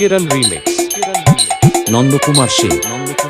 কিরণ remix Nandakumar Singh Nandakumar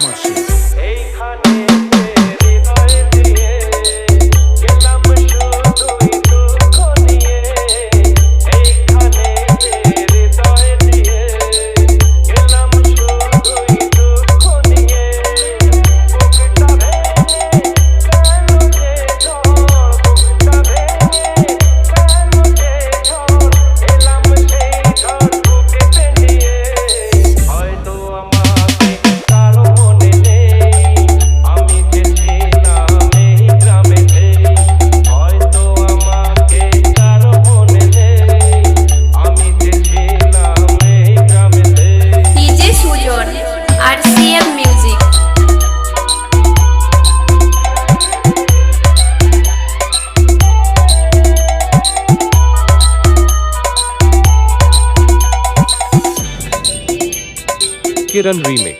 Kiran remake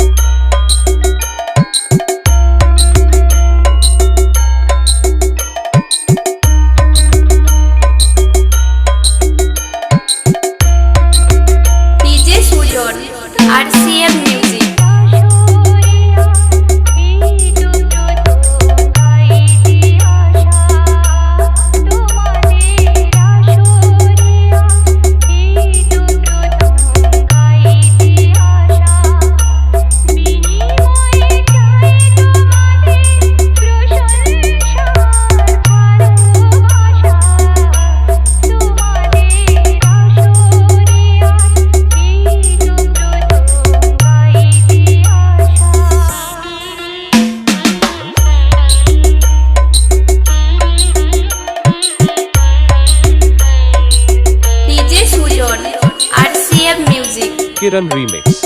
কিরণ remix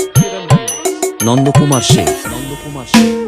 Nandakumar Sen Nandakumar Sen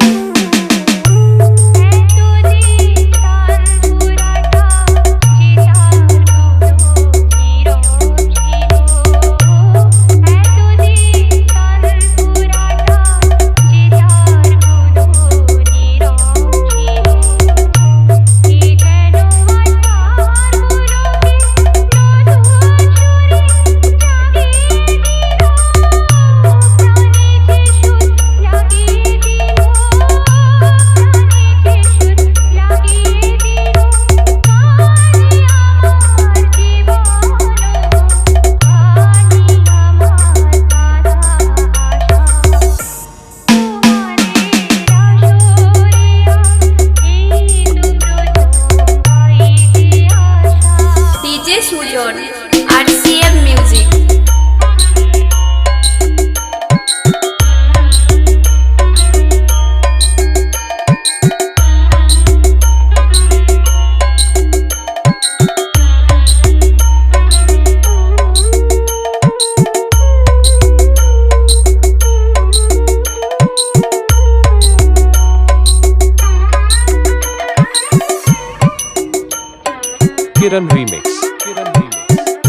Kiran remix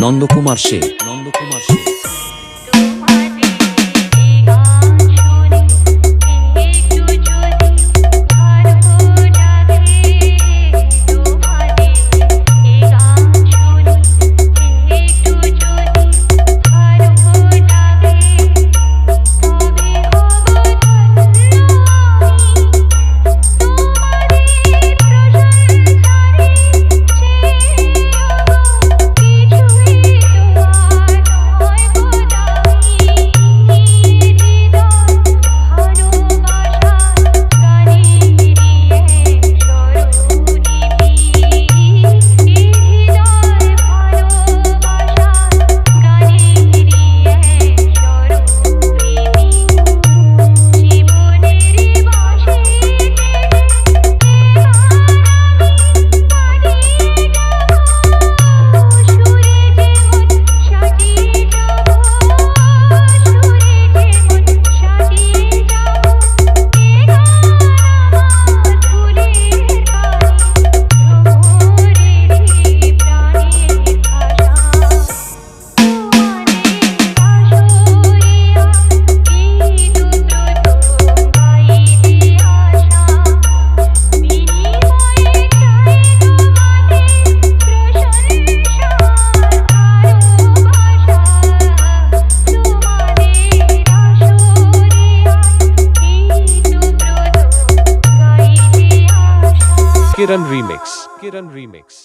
Nandakumar সে নন্দকুমার সে Kiran remix Kiran remix